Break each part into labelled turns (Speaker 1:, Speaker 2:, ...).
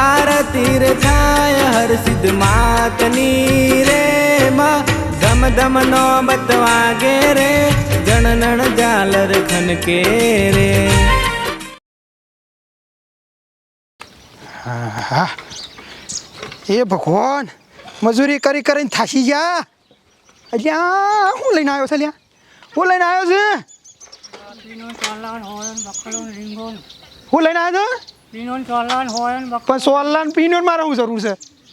Speaker 1: આરતી રે થાય હર સિદ્ધ માતની રે માં. ધમ ધમ નો બતવાગે રે જણનણ જાલર ખનકે રે.
Speaker 2: હા એ ભગવાન મજૂરી કરી કરીને થાકી ગયા? અલ્યા હું લઈને આવ્યો છે અલ્યા? હું લઈને આવ્યો છે? હું લઈને આવ્યો છે?
Speaker 3: પીનો સોલન હોયન
Speaker 2: પણ સોલાન પીનોન મારે હું જરૂર છે.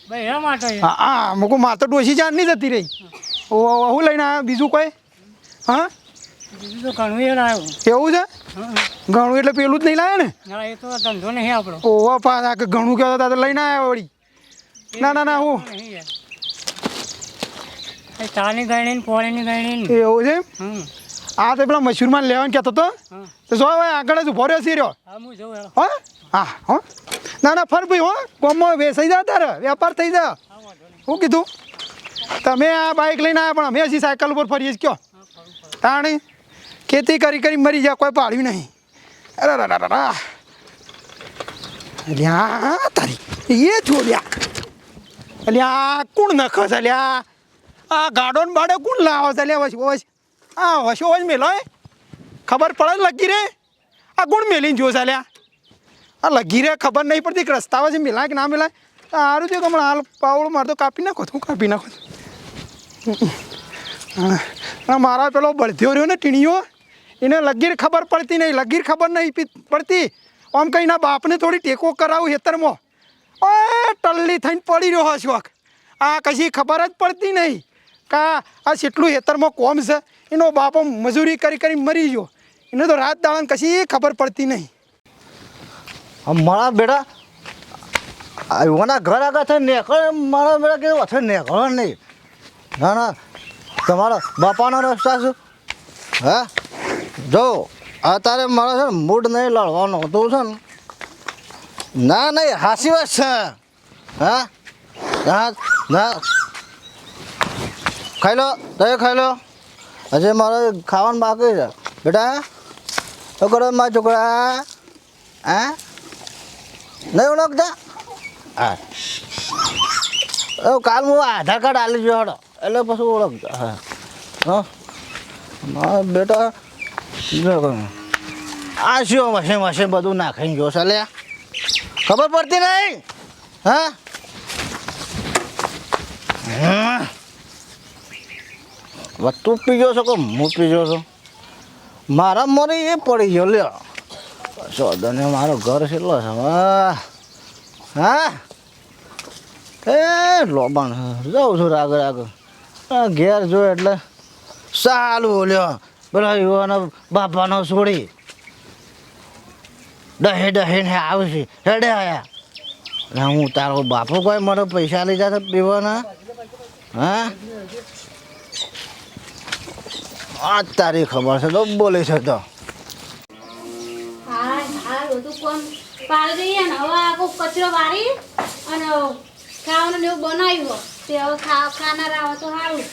Speaker 3: ભાઈ એના માટે
Speaker 2: હા હા મૂકુ મારે તો ડોસી જાન નહીં જતી રહી. ઓ હું લઈને આવ્યો? બીજું કોઈ? હા?
Speaker 3: બીજું તો ઘણું એ લાવ્યો
Speaker 2: એવું છે? ઘણું એટલે પેલું જ નહીં લાવે ને?
Speaker 3: ના એ તો ધંધો નહીં આપણો.
Speaker 2: ઓહો પા કે ઘણું કહેતો હતા તો લઈને આવ્યો વળી. ના ના ના હું.
Speaker 3: ચાની ગણી ને પોળીની ગણી ને
Speaker 2: એવું છે
Speaker 3: હમ.
Speaker 2: આ તો પેલા મશરૂમાં લેવાનું કહેતો હતો. તો જો હવે આગળ જ ઊભો રહ્યો રહ્યો?
Speaker 3: હા હું
Speaker 2: હો? ના ના ફર ભાઈ હો? કોમમાં વેસાઈ જા તારે વેપાર થઈ જા. શું કીધું તમે આ બાઇક લઈને આવ્યા પણ અમે હજી સાયકલ ઉપર ફરીએ જ કયો? તાણી ખેતી કરી કરી મરી જાય કોઈ પાડ્યું નહીં. અરે રા રા રા અલ્યા તારી એ જોડ્યા અલ્યા. કોણ નખો છે અલ્યા? આ ગાડો ને બાડો કોણ લાવો છે અલ્યા વસ વસ. આ હશો હોય મેલો ખબર પડે લગી રે? આ ગુણ મેલીને જો ચાલ્યા આ લગી રે, ખબર નહીં પડતી કે રસ્તા પછી મિલાય કે ના મિલાય. સારું છે કે હમણાં હાલ પાવડો મારતો કાપી નાખો તો હું કાપી નાખો? હા મારા પેલો બળધ્યો રહ્યો ને ટીણીઓ, એને લગીર ખબર પડતી નહીં, લગીર ખબર નહીં પડતી. આમ કંઈ ના બાપને થોડી ટેકો કરાવું હેતરમાં ઓય, ટલ્લી થઈને પડી રહ્યો હશોક આ કશી ખબર જ પડતી નહીં. કા, આ જેટલું હેતરમાં કોમ છે? એનો બાપો મજૂરી કરી કરી મરી ગયો. એને તો રાત દાડાને કશી ખબર પડતી નહીં.
Speaker 4: મારા બેટા એવાના ઘર આગળ થઈ નીકળે મારા બેટા કે વચ્ચે નીકળો નહીં. ના ના, તમારા બાપાનો રસ્તા શું હા? જો, અત્યારે મારા છે ને મૂડ નહીં લડવાનો તું છે ને, ના, નહીં, હાસી વાત છે. હા? ના ના ખાઈ લો તમે ખાઈ લો. હજી મારે ખાવાનું બાકી છે. બેટા તો કરો મારા છોકરા? હા? નહીં ઓળખતા? હા. કાલ હું આધાર કાર્ડ આલી ગયો હડો. એટલે પછી ઓળખતા, હા. હા? મારા બેટા આ શું વસે વસે બધું નાખીને જો ચાલે ખબર પડતી નહીં? હા? તું પીજો છો કે હું પીજો છું? મારા મને એ પડી ગયો, લ્યો. સોદને મારો ઘર છેલ્લો છે. હા? એ, લોબાણ. જાઉં છું આગળ આ ઘેર જો એટલે સારું લ્યો. પેલા યુવાનો બાપાનો છોડી. ડહે ડહે ને આવે હેડે આયા. હું તારો બાપો કોઈ મને પૈસા લઈ તો પીવાના? હા? આ તારી ખબર છે તો બોલે છે તો.
Speaker 5: હા હા બધું કોમ પાડી દઈએ ને હવે આખો કચરો વાળી અને ખાવાનું ને એવું બનાવ્યું. તે હવે ખા ખાનાર આવે તો સારું.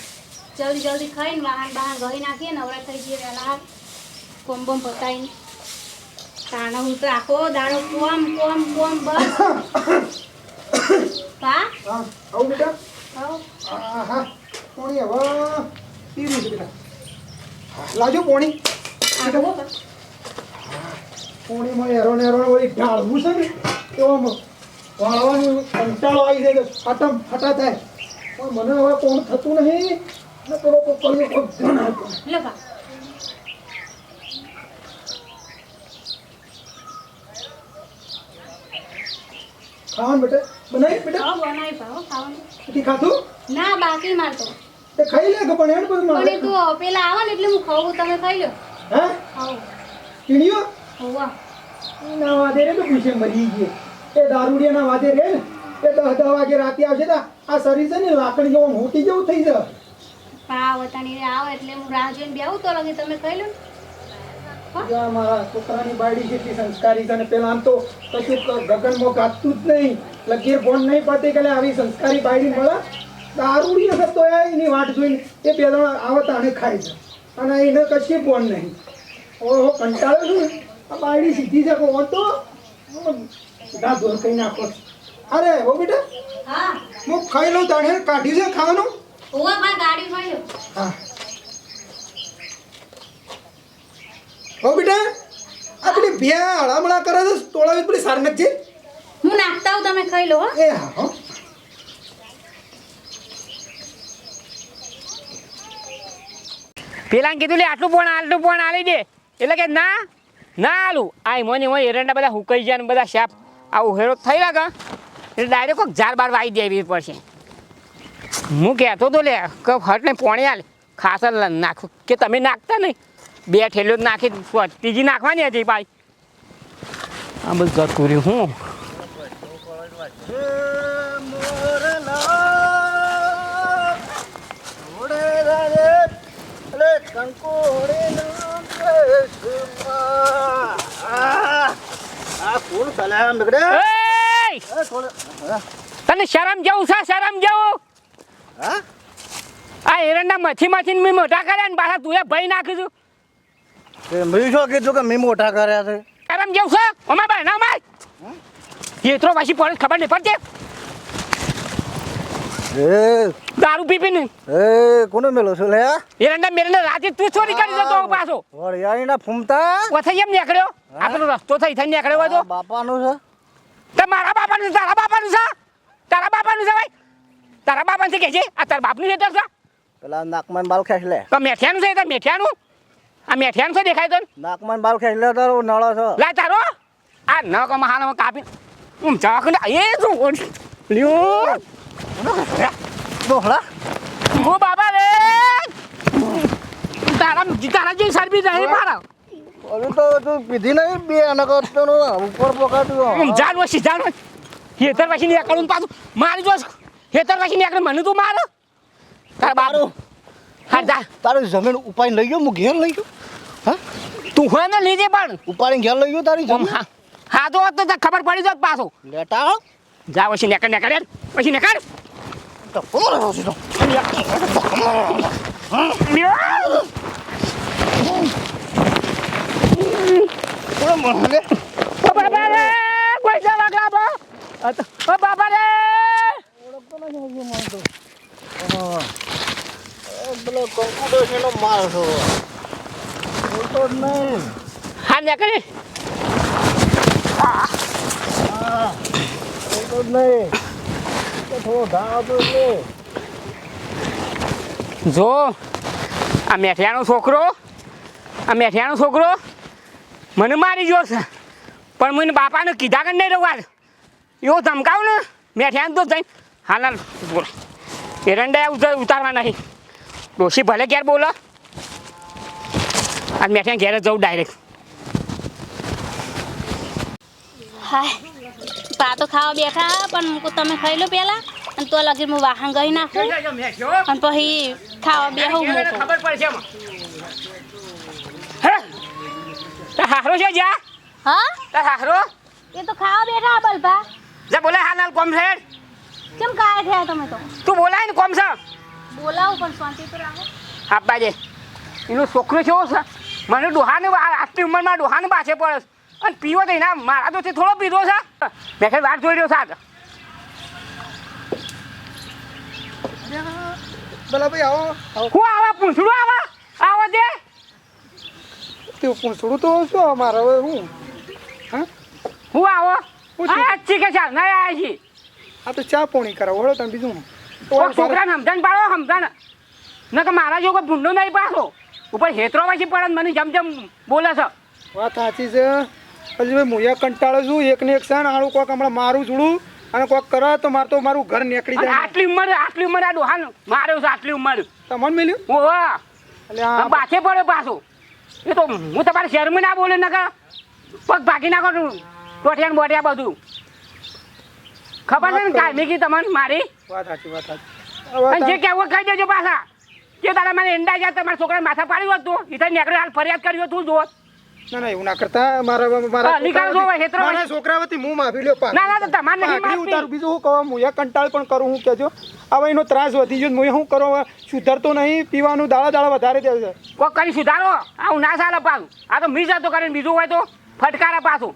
Speaker 5: જલ્દી જલ્દી ખાઈને વાહન બહાર ગઈ નાખીએ ને હવે થઈ જઈએ વહેલા કોમ બોમ પતાવીને તાણે હું તો આખો દાડો કોમ કોમ કોમ બસ.
Speaker 2: આવું બેટા.
Speaker 5: હવે
Speaker 2: પીવું છે બેટા. હા, લાવજો પોણી પોણીમાં એરો ને એરો વળી ઢાળવું છે ને એવામાં વાળવાનું કંટાળો આવી જાય ફાટમ ફાટા થાય. પણ મને હવે કોણ થતું નહીં ને પેલો કોઈ
Speaker 5: ઘણ બા.
Speaker 2: ખાવાનું બેટા બનાવી બેટા?
Speaker 5: બનાવી ખાવાનું.
Speaker 2: ખાતું
Speaker 5: ના બાકી મારતો.
Speaker 2: તે ખાઈ લે પણ એને
Speaker 5: પણ
Speaker 2: મારે?
Speaker 5: તો પેલા આવે ને એટલે હું ખાવું તમે ખાઈ લો.
Speaker 2: હે?
Speaker 5: ખાવ
Speaker 2: પીણીઓ
Speaker 5: હોવા
Speaker 2: ના વાદે રે તો પૂછે મરી ગઈ એ દારૂડિયાના વાદે રે ને. એ દસ દસ વાગે રાતે આવશે તો. આ શરીર છે ને લાકડી જેવું મોટી જેવું થઈ જાય.
Speaker 5: પા વતાની આવે એટલે હું રાહ જોઈને બેહું તો લગી તમે ખાઈ લો.
Speaker 2: મારા છોકરાની બાયડી જેટલી સંસ્કારી છે અને પેલા આમ તો કશું ગગનમાં ગાતું જ નહીં. લગીર ફોન નહીં પડતી કે આવી સંસ્કારી બાયડી મળે? દારૂડી હશે તો એ એની વાટ જોઈને એ બે જણા આવતા અને ખાય છે અને એને કશી પણ નહીં. ઓહો કંટાળો છું ને? આ બાયડી સીધી છે કહો તો કહી નાખો. અરે હો બેટા
Speaker 5: હા.
Speaker 2: હું ખાઈ લઉં તાણે કાઢ્યું છે ખાવાનું?
Speaker 5: ઓવા બા ગાડી મળ્યો
Speaker 2: હા. હો બેટા આ પેલી ભ્યા હળામળા કરે છે તોડાવી પેલી સારનક છે
Speaker 5: હું નાખતા હું તમે ખાઈ લો હો.
Speaker 2: એ હા.
Speaker 6: પેલાને કીધું લે, આટલું પણ આટલું પણ આલી દે. એટલે કે ના ના આલું. આ મોની મોય એરંડા બધા હુકાઈ જાય ને બધા શાપ. આવું હેરો થઈ લાગે. એટલે ડાયરેક્ટ કોઈક ઝાર બાર વાઈ દેવી પડશે. હું કહેતો તો લે, કે હટ ને પોણી આલ. ખાસર નાખું. કે તમે નાખતા નહીં. બે ઠેલો જ નાખી ત્રીજી નાખવાની હતી ભાઈ આ બધું કર્યું. હું? તને શરમ જેવું છે શરમ જેવું? આ એરંડા મથી મથી મેં મોટા કર્યા ને પાછા તું ભાઈ નાખી છું
Speaker 4: મેં શું કીધું કે મેં મોટા કર્યા છે?
Speaker 6: શરમ જેવું છે? અમાર ભાઈ ના માય એટલો પાછી પડે ખબર નહીં પડતી?
Speaker 4: એ
Speaker 6: દારૂ પી પીને.
Speaker 4: એ કોને મેલો છો લે
Speaker 6: એરંડા મેરંડા રાતે તું ચોરી કરી જતો પાછો.
Speaker 4: વળિયાળીના ફૂમતા?
Speaker 6: ઓથઈ એમ નીકળ્યો? આપણો રસ્તો થઈ થઈ નીકળ્યો હોય તો.
Speaker 4: બાપાનો છે.
Speaker 6: તે મારા બાપાનું છે, તારા બાપાનું છે? તારા બાપાનું છે ભાઈ? તારા બાપાનું છે કે છે આ તારા બાપનું છે છે.
Speaker 4: પેલા નાકમાન બાલ ખેંચ લે.
Speaker 6: તો મેઠિયાનું છે એ તો મેઠિયાનું. આ મેઠિયાનું છે દેખાય તો
Speaker 4: નાકમાન બાલ ખેંચ લે તારો નળો છે.
Speaker 6: લા તારો. આ ન કો મહાન કાપી હું ચાક એ શું લ્યો.
Speaker 4: ડોહળા
Speaker 6: ઓ બાબા રે. તારા તારા જે સર્વિસ રહે મારા.
Speaker 4: હવે તો તું પીધી નહીં બે અને કરતો ઉપર
Speaker 6: ઉમ જાન વસી જાન હેતર પછી નીકળું પાછું. મારી જો હેતર પછી નીકળે મને તું માર. તારા બાપુ. હા જા.
Speaker 4: તારું જમીન ઉપાડીને લઈ ગયો હું ઘેર લઈ ગયો. હા?
Speaker 6: તું હોય ને લીજે પણ.
Speaker 4: ઉપાડીને ઘેર લઈ ગયો તારી
Speaker 6: જમ
Speaker 4: જમીન?
Speaker 6: હા હા તો ખબર પડી જાત પાછો.
Speaker 4: લેટા
Speaker 6: જા પછી નીકળ નીકળ. પછી નીકળ.
Speaker 4: તો કોણ રહ્યો છે તો
Speaker 6: લ્યો.
Speaker 4: કોણ મળે
Speaker 6: ઓ બાબા રે કોઈ છે વાગલા બો ઓ બાબા રે
Speaker 4: પેલો કંકુડો છે એનો માર છો બોલતો જ નહીં
Speaker 6: હા નીકળ
Speaker 4: બોલતો જ નહીં તો થોડો ઘા આવતો એટલે
Speaker 6: જો આ મેઠિયાનો છોકરો આ મેઠિયાનો છોકરો મને મારી ગયો છે. પણ મને બાપાને કીધા કે નહીં રવા એવો ધમકાવ ને મેઠિયાને તો જઈને હા ના બોલ. એરંડા ઉતાર ઉતારવા નહીં. ડોશી ભલે ઘેર બોલો. આ મેઠિયા ઘેર જવું ડાયરેક્ટ
Speaker 5: હાય. પા તો ખાવા બેઠા પણ મૂકું તમે ખાઈ લો પેલા. અને તો લગી હું વાહન ગઈ નાખું. અને પછી ખાવા બેહું મૂકું.
Speaker 6: ખબર પડશે હારો છે જા
Speaker 5: હા?
Speaker 6: તાર હારો
Speaker 5: એ તો ખાવા બેઠા બલભા.
Speaker 6: જા બોલે હા નાલ કોમ છે
Speaker 5: કેમ કાય થયા તમે તો?
Speaker 6: તું બોલાય ને કોમ છે
Speaker 5: બોલાવ પણ શાંતિ તો રાખો.
Speaker 6: હા બાજે. એનો છોકરો કેવો છે? મને ડોહાને આટલી ઉંમરમાં ડોહાને પાછે પડે. અને પીવો તો ના મારા તો થોડો પીધો છે. મેં કઈ વાર જોઈ રહ્યો સાત
Speaker 2: ભલા ભાઈ આવો
Speaker 6: હું આવા પૂંછડું આવા? આવો દે.
Speaker 2: તે પૂછડું તો શું અમારે હવે હું?
Speaker 6: હું? આવો. આ ચી કે ચાલ ના છીએ
Speaker 2: આ તો ચા પોણી કરાવો હળો તમે બીજું.
Speaker 6: છોકરાને સમજણ પાડો સમજણ. ન કે મારા જેવો કોઈ ભૂંડો નહીં પાછો ઉપર હેતરો પછી પડે મને જમ જમ બોલે છે.
Speaker 2: વાત સાચી છે. પછી ભાઈ મુયા કંટાળો છું. એક ને એક સાન આણું કોક હમણાં મારું જોડું અને કોક કરે તો મારે તો મારું ઘર નીકળી જાય.
Speaker 6: આટલી ઉંમર આટલી ઉંમર આ હાલ મારું છે આટલી ઉંમર.
Speaker 2: તમને મળ્યું?
Speaker 6: ઓવા
Speaker 2: એટલે
Speaker 6: પાછે પડે પાછો. એ તો હું તમારે શહેરમાં ના બોલે નકર. પગ ભાગી નાખો ટોટિયા ને બોટિયા બધું. ખબર છે ને કાયમી કી તમને મારી?
Speaker 2: વાત સાચી વાત સાચી.
Speaker 6: જે કહેવું કહી દેજો પાછા. કે તારા મને એંડા ગયા તમારા છોકરા માથા પાડ્યું હતું એ તો નીકળે હાલ ફરિયાદ કર્યો તું જો
Speaker 2: ના ના એવું ના કરતા. મારા મારા છોકરા મારા વતી હું માફી લ્યો પા
Speaker 6: ના, ના, તો તમારે નહીં માફી.
Speaker 2: ઉતારું. બીજું શું કહું મુયા કંટાળ પણ કરું હું કહેજો. હવે એનો ત્રાસ વધી ગયો હું શું કરો સુધરતો નહીં પીવાનું દાડા દાડા વધારે દે છે.
Speaker 6: કોઈ કરી સુધારો. આવું ના ચાલે પાછું આ તો મી જતો કરીને બીજું હોય તો ફટકારા પાછું.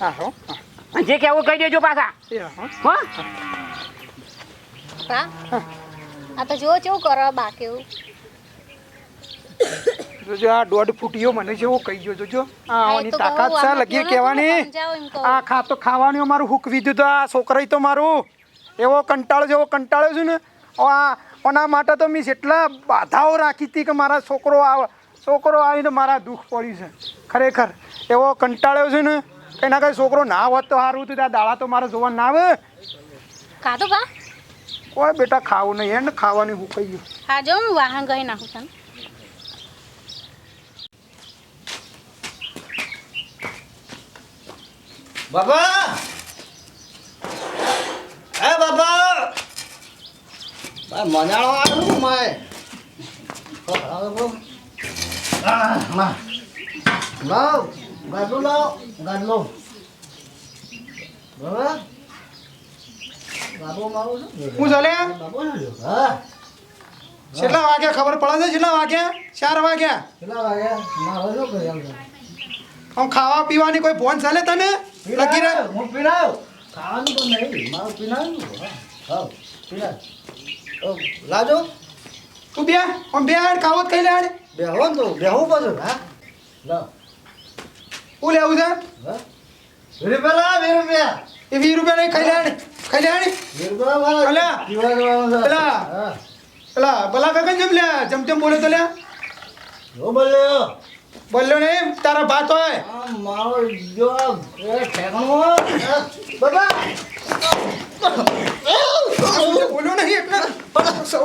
Speaker 2: હા હો.
Speaker 6: જે કેવું કહી દેજો પાછા.
Speaker 2: હા
Speaker 6: હો.
Speaker 5: આ તો જો કેવું કરો બા કેવું
Speaker 2: જોજો આ દોઢ ફૂટીઓ મને જેવો કહી ગયો જોજો આ
Speaker 5: હા,
Speaker 2: આવાની તાકાત
Speaker 5: કહું,
Speaker 2: છે લગીર કહેવાની.
Speaker 5: કહું.
Speaker 2: આ ખા તો ખાવાનું અમારું હુકવી દીધું આ છોકરાય તો મારું. એવો કંટાળો જેવો કંટાળ્યો છું ને. આ ઓના માટે તો મેં જેટલા બાધાઓ રાખી હતી કે મારા છોકરો આવે છોકરો આવીને મારા દુઃખ પડ્યું છે. ખરેખર એવો કંટાળ્યો છે ને કંઈ ના કંઈ છોકરો ના હોત તો સારું હતું ત્યાં દાડા તો મારે જોવા ના આવે.
Speaker 5: ખાધો બા?
Speaker 2: કોઈ બેટા ખાવું નહીં એને ખાવાની હુકાઈ ગયું
Speaker 5: હા જો હું વાહન ગઈ નાખું તને.
Speaker 4: બાબા એ બાબા ભાઈ મજાણો આવ્યું માય લાવ ગાડલું લાવ ગાડલું. બરાબર? બાબુ મારું છે
Speaker 2: હું ચાલે?
Speaker 4: હા.
Speaker 2: કેટલા વાગ્યા? ખબર પડે છે કેટલા વાગ્યા? ચાર વાગ્યા?
Speaker 4: કેટલા વાગ્યા? આમ
Speaker 2: ખાવા પીવાની કોઈ ફોન ચાલે તને? લગી રહે
Speaker 4: હું પીનાવ ખાવાનું તો નહીં મારું પીનાવ્યું હા પીનાવ લાજો
Speaker 2: તું બે આમ બે આડ ખાવો કઈ લે આડ
Speaker 4: બેહો ને તો બેહવું પાછું હા લો
Speaker 2: હું લેવું છે
Speaker 4: હા રૂપિયા વીસ રૂપિયા
Speaker 2: એ વીસ રૂપિયા નહીં ખાઈ લે આડ ખાઈ લે આડ
Speaker 4: વીસ રૂપિયા મારા
Speaker 2: અલ્યા.
Speaker 4: પીવા જવાનું છે.
Speaker 2: અલ્યા.
Speaker 4: હા
Speaker 2: પેલા ભલા કાકા જેમ લે જેમ તેમ બોલે તો લે
Speaker 4: બોલ્યો
Speaker 2: બોલ્યો તારા ભાત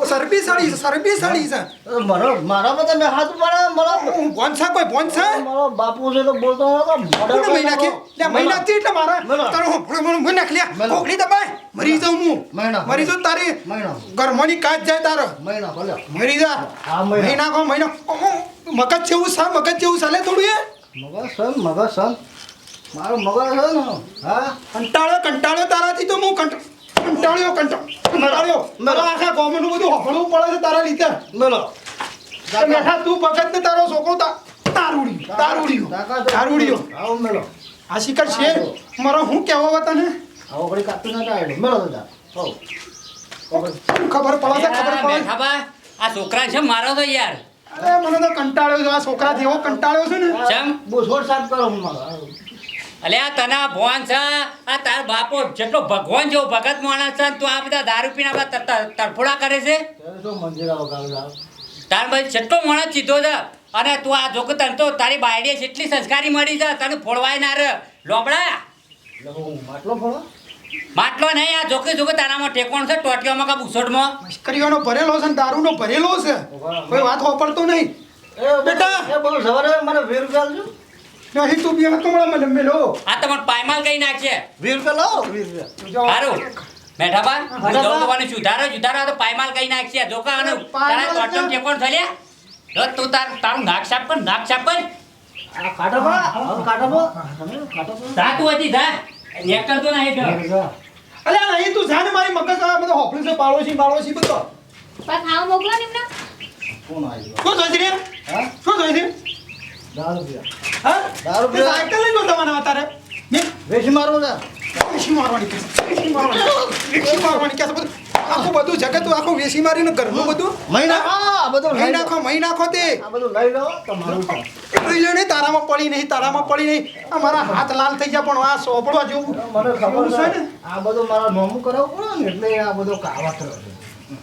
Speaker 2: સરબી સાડી સરબી સાડી છે
Speaker 4: મારો મારા પર તમે હાથ મારો
Speaker 2: હું ભોન છે કોઈ ભોન છે
Speaker 4: મારો બાપુ છે તો બોલતો મોઢા
Speaker 2: કોને મહિના કે લે મહિના થી એટલે મારા. તારો ભણો ભણો મને નાખ લે કોકડી દબાય મરી જાઉં હું. મરી તારી
Speaker 4: મહિના.
Speaker 2: કાચ જાય તારો મરી જા
Speaker 4: મહિના.
Speaker 2: મગજ જેવું સા મગજ જેવું ચાલે થોડું
Speaker 4: મગજ સન મગજ સન મારો મગર છે ને હા?
Speaker 2: કંટાળ્યો કંટાળ્યો તારાથી તો હું કંટ- કંટાળ્યો કંટા- કંટાળ્યો. મારા આખા ગવર્મેન્ટનું બધું હફળવું પડે છે તારા લીધે.
Speaker 4: બોલો
Speaker 2: તે બેઠા તું પગત ને તારો છોકરો તારુડી તારુડિયો તારુડીઓ તારુડિયો
Speaker 4: આવો મેલો.
Speaker 2: આ શિખર છે? મારો હું કેવો હવે તને?
Speaker 4: આવો ઘડી કાતું ના આવ્યો મેલો તો હો
Speaker 2: ખબર પડે છે? ખબર પડે?
Speaker 7: આ છોકરા છે મારો તો યાર.
Speaker 2: અરે મને તો કંટાળ્યો છે. આ છોકરા જેવો કંટાળ્યો છે ને.
Speaker 7: ચમ?
Speaker 4: બોસોર સાફ કરો હું
Speaker 7: અલે આ તના ભોન છે. આ તાર બાપો જેટલો ભગવાન જેવો ભગત માણસ છે તું આ બધા દારૂ પીને બધા તર- તર- તરફોડા કરે છે? તાર ભાઈ જેટલો માણસ ચીધો છે અને તું આ જોકે તને તો તારી બાયડીએ જેટલી સંસ્કારી મળી છે તને ફોડવાય ના રે. લોબડા.
Speaker 4: માટલો ફોડો?
Speaker 7: માટલો નહીં આ જોકે જોકે તારામાં ટેકોણ છે ટોટિયામાં કા બુસોડમાં
Speaker 2: મશ્કરીઓનો ભરેલો છે ને દારૂનો ભરેલો છે. કોઈ વાત હોપડતો નહીં.
Speaker 4: એ
Speaker 2: બેટા.
Speaker 4: એ બહુ સવારે મને વીર આલજો
Speaker 2: નહીં તું બે કમળા મને મેલો
Speaker 7: આ તમારે પાયમાલ કઈ નાખશે
Speaker 4: વીસ રૂપિયા
Speaker 7: સારું મેઠાબા હું જઉં તમારે સુધારો સુધારો તો પાયમાલ કઈ નાખશે જોકા અને તારા ટોટિયો ટેકોણ થયા તો તું તાર તારું નાક સાફ કર નાક સાફ કર.
Speaker 4: આ કાઢો કાઢો કાઢો પા.
Speaker 7: જા હતી જા નીકળતો ના ઘર.
Speaker 2: અલ્યા નહીં તું જાને મારી મગજ આ બધો પાળો છે પાળો પાડોશી બધો.
Speaker 5: પણ ખાવા મોકલો ને એમને.
Speaker 4: કોણ ગયો
Speaker 2: શું જોઈ છે?
Speaker 4: હા?
Speaker 2: શું જોઈ છે?
Speaker 4: દારૂ પીવા.
Speaker 2: હા?
Speaker 4: દારૂ પીવા.
Speaker 2: સાયકલ લઈ લો તમારે અત્યારે. ને
Speaker 4: વેચી મારવા છે
Speaker 2: વેસી મારવાની કેસ વેસી મારવાની વેસી મારવાની કેસ બધું. આખું બધું જગત આખું વેસી મારીને ઘરનું બધું?
Speaker 4: મહિના? આ બધું લઈ
Speaker 2: નાખો મહી નાખો તે.
Speaker 4: આ બધું લઈ લો તમારું
Speaker 2: લઈ લો તારામાં પડી નહીં તારામાં પડી નહીં. આ મારા હાથ લાલ થઈ ગયા પણ આ સોપડવા જેવું.
Speaker 4: મને ખબર છે
Speaker 2: ને?
Speaker 4: આ બધું મારા નોમું કરાવવું પડે ને એટલે આ બધો કાવત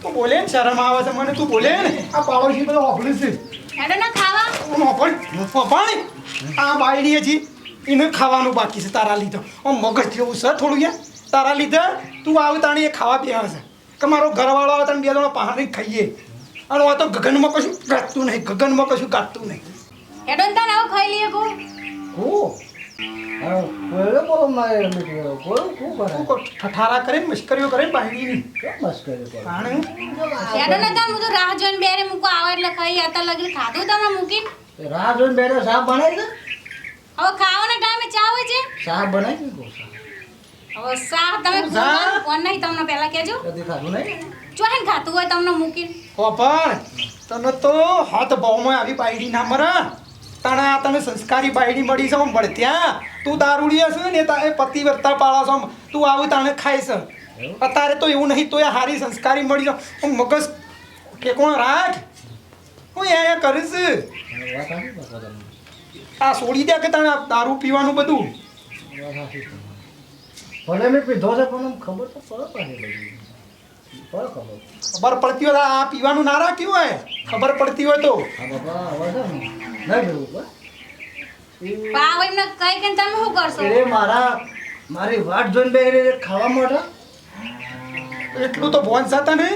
Speaker 2: તું બોલે ને શરમ આવે છે મને તું બોલે ને. આ પાડોશી બધો ઓફલી છે.
Speaker 5: એને ના ખાવા.
Speaker 2: મોફાણી આ બાયડીએ જી એને ખાવાનું બાકી છે તારા લીધો. મગજ જેવું છે થોડું યાર. તારા લીધે તું આવતાણીએ એ ખાવા પીવા છે કે મારો ઘરવાળો આવે તને બે જણા પહાડી ખાઈએ. અને આ તો ગગનમાં કશું ગાતું નહીં ગગનમાં કશું ગાતું નહીં.
Speaker 5: હેડો ને આવું ખાઈ લઈએ કો
Speaker 4: કો હા કોઈને બોલો મારે મીઠી કોઈ શું કરે?
Speaker 2: ઠઠારા કરે ને કરે ને
Speaker 4: કેમ બસ કરે?
Speaker 2: તાણે
Speaker 5: હેડો ને તાને હું તો રાહ જોઈને બેરે મૂકો આવે એટલે ખાઈ અત્યારે લગી ખાધું તમે મૂકીને.
Speaker 4: રાહ જોઈને બેઠા સાબ બનાવી દે?
Speaker 5: હવે ખાવાના ટાઈમે ચા હોય છે?
Speaker 4: સાબ બનાવી દે
Speaker 5: હવે શાક તમે
Speaker 2: તું.
Speaker 5: ફોન નહીં તમને પહેલા કહેજો.
Speaker 4: કદી ખાધું નહીં?
Speaker 5: ચોહેન ખાતું હોય તમને મૂકીને.
Speaker 2: કોપર તને તો હાથ ભાવમાં આવી બાયડી ના મરા. તને આ તને સંસ્કારી બાયડી મળી છે ભળ ત્યાં તું દારૂડી હશે ને તારે પતિ વર્તા પાળા છો તું આવું તાણે ખાઈશ અત્યારે તો એવું નહીં તોય હારી સંસ્કારી મળી જાવ હું મગજ કે કોણ રાખ? હું એ કરીશ. આ છોડી દે કે તને દારૂ પીવાનું બધું?
Speaker 4: ભલે મેં પીધો છે પણ ખબર તો પડે પાછી બધી. પડે ખબર.
Speaker 2: ખબર પડતી હોય આ પીવાનું ના રાખ્યું હોય. ખબર પડતી હોય તો.
Speaker 4: હા બાપા હવે છે ને. પાવ
Speaker 5: એમને કઈ કઈ તમે શું કરશો?
Speaker 4: એ મારા મારી વાટ જોઈને બે ખાવા માટે
Speaker 2: એટલું તો ભોન છે તને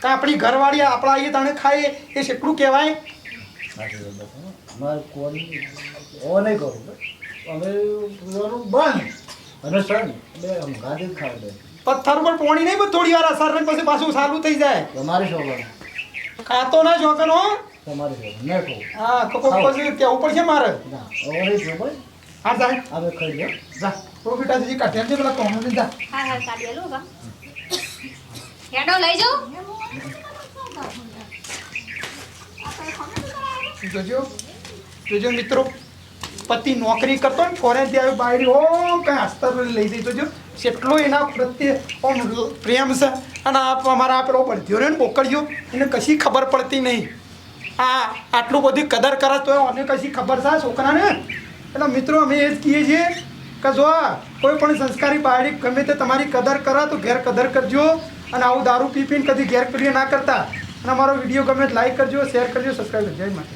Speaker 2: કે આપણી ઘરવાળી આપણા અહીંયા તને ખાઈએ એ કેટલું કહેવાય?
Speaker 4: મારે કોની ઓ નહીં કરું બસ. હવે પીવાનું બંધ. અને સર બે આમ ગાડી જ દે.
Speaker 2: પથ્થર પર પોણી નહીં પણ થોડી વાર અસર ને પછી પાછું સારું થઈ જાય.
Speaker 4: તમારે શોભન
Speaker 2: ખાતો ના શોખન હો.
Speaker 4: તમારી શોભન ખાવું
Speaker 2: હા કોકો પછી કેવું પડશે મારે?
Speaker 4: ના નહીં ભાઈ
Speaker 2: હા જા
Speaker 4: હવે ખાઈ લો
Speaker 2: જા. પ્રોફિટાજી કાઢ્યા છે પેલા કોમન જા
Speaker 5: હા હા કાઢી લો બા હેડો લઈ જો
Speaker 2: જોજો જોજો મિત્રો. પતિ નોકરી કરતો ને ફોરેનથી આવી બાયડી, ઓ, કઈ અસ્તર લઈ જઈ જો. કેટલો એના પ્રત્યે ઓમ પ્રેમ છે. અને આ અમારા પેલો બળધ્યો રહ્યો ને બોકડ્યો, એને કશી ખબર પડતી નહીં. આ આટલું બધી કદર કરે તો અમને કશી ખબર છે છોકરાને? એટલે મિત્રો, અમે એ જ કહીએ છીએ કે જો કોઈ પણ સંસ્કારી બાયડી ગમે તે તમારી કદર કરે તો ઘેર કદર કરજો અને આવું દારૂ પી પીને કદી ઘેર પીડીએ ના કરતા. અને અમારો વીડિયો ગમે લાઈક કરજો, શેર કરજો સબસ્ક્રાઈબ કરજો. જય માતા